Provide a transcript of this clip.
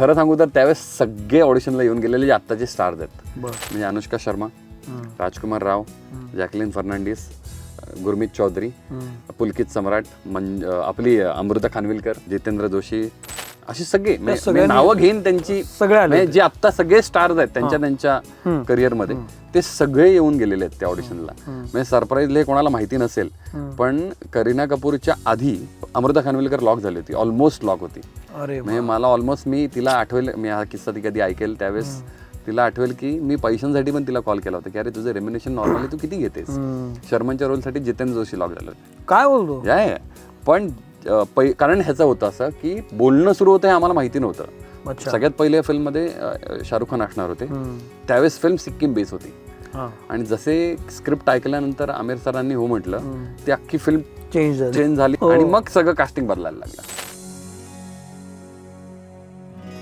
खरं सांगू तर त्यावेळेस सगळे ऑडिशनला येऊन गेलेले जे आत्ताचे स्टार्स आहेत. म्हणजे अनुष्का शर्मा राजकुमार राव जॅकलिन फर्नांडिस गुरमीत चौधरी पुलकित सम्राट मंज आपली अमृता खानविलकर जितेंद्र जोशी अशी सगळे. म्हणजे- सगळ्यांनी- नावं घेईन त्यांची. सगळे आले म्हणजे जे आत्ता सगळे स्टार्स आहेत त्यांच्या त्यांच्या करिअरमध्ये. ते सगळे येऊन गेलेले आहेत त्या ऑडिशनला. म्हणजे सरप्राईजली हे कोणाला माहिती नसेल पण करीना कपूरच्या आधी अमृता खानविलकर लॉक झाली होती ऑलमोस्ट लॉक होती. अरे म्हणजे मला ऑलमोस्ट मी तिला आठवेल मी हा किस्सा ती कधी ऐकेल त्यावेळेस तिला आठवेल की मी पैशांसाठी पण तिला कॉल केला होता की अरे तुझं रेम्युनेशन नॉर्मली तू किती घेतेस? शर्मनच्या रोलसाठी जितेंद्र जोशी लॉक झाले काय बोलतो? या. पण पै कारण ह्याचं होतं असं की बोलणं सुरू होतं हे आम्हाला माहिती नव्हतं. सगळ्यात पहिले फिल्ममध्ये शाहरुख खान असणार होते. त्यावेळेस फिल्म सिक्कीम बेस होती. आणि जसे स्क्रिप्ट ऐकल्यानंतर आमिर सरांनी हो म्हटलं ती अख्खी फिल्म चेंज झालं. चेंज झाली हो. आणि मग सगळं कास्टिंग बदलायला लागलं.